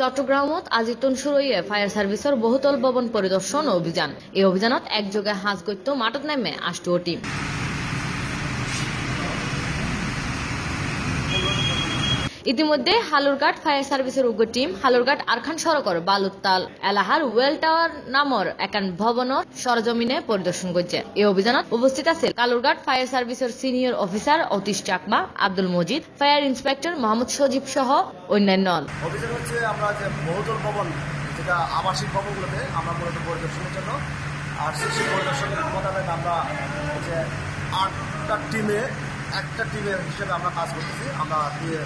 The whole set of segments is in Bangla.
চট্টগ্রামত আজি তনসুরইয়ে ফায়ার সার্ভিসের বহুতল ভবন পরিদর্শন অভিযান। এই অভিযানত একযোগে হাজ গৈত্য মাঠত নামে আষ্টু ইতিমধ্যে হালুরঘাট ফায়ার সার্ভিসের উগ্র টিম হালুরঘাট আরখান সড়কর বালুতাল এলাহার ওয়েল টাওয়ার নামর একান ভবনের সরজমিনে পরিদর্শন করছে। এই অভিযানত উপস্থিত আছে কালুরঘাট ফায়ার সার্ভিসের senior officer Atish Chakma, Abdul Majid, fire inspector Mohammad Sajib সহ অন্যান্য অভিযান হচ্ছে আমরা যে বহুতল ভবন, যেটা আবাসিক ভবনগুলোতে আমরা মূলত পরিদর্শনের জন্য। আর সেই পরিদর্শনের মোতাবেক আমরা হচ্ছে আটটা টিমে, একটা টিমের হিসেবে আমরা কাজ করতেছি। আমরা দিয়ে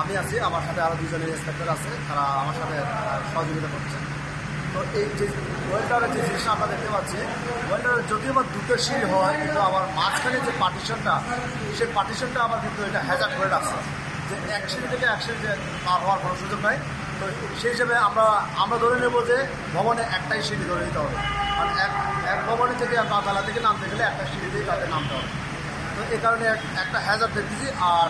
আমি আছি, আমার সাথে আরও দুজনের ইন্সপেক্টর আছে, তারা আমার সাথে সহযোগিতা করছে। তো এই যে ওয়েল্ডারের যে জিনিসটা আমরা দেখতে পাচ্ছি ওয়েল্ডারের যদি আমার দুটো সিঁড়ি হয়, কিন্তু আমার মাঝখানে যে পার্টিশনটা সেই পার্টিশনটা আমার কিন্তু এটা হ্যাজার করে রাখছে। যে এক সিঁড়ি থেকে এক সিঁড়িতে পার হওয়ার কোনো সুযোগ নাই। তো সেই হিসেবে আমরা আমরা ধরে নেব যে ভবনে একটাই সিঁড়ি ধরে নিতে হবে। আর এক এক ভবনে থেকে তালা থেকে নামতে গেলে একটা সিঁড়িতেই তাদের নামতে হবে। এই কারণে এক- একটা হ্যাজার দেখতেছি। আর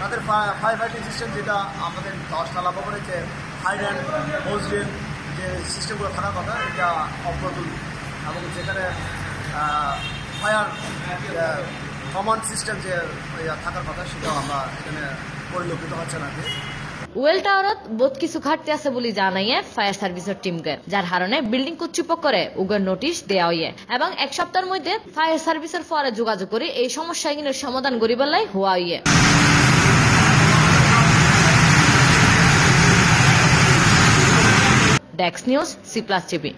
তাদের ফায়ার ফাইটিং সিস্টেম যেটা আমাদের দশতলা ভবনে যে হাইড অ্যান্ড যে সিস্টেমগুলো থাকার কথা, এটা অপ্রতুল। এবং যেখানে ফায়ার কমান্ড সিস্টেম যে থাকার কথা, সেটাও আমরা এখানে পরিলক্ষিত হচ্ছে না ওয়েল টাওয়ারত বহুত কিছু ঘাটতি আছে বলে জানাইয়ে ফায়ার সার্ভিসের টিমকে, যার কারণে বিল্ডিং কর্তৃপক্ষরে উগের নোটিশ দেওয়া হইয়ে এবং এক সপ্তাহের মধ্যে ফায়ার সার্ভিসের ফরে যোগাযোগ করে এই সমস্যাগুলোর সমাধান গরিবালাই হওয়া হইয়ে ডেক্স নিউজ, সি প্লাস টিভি।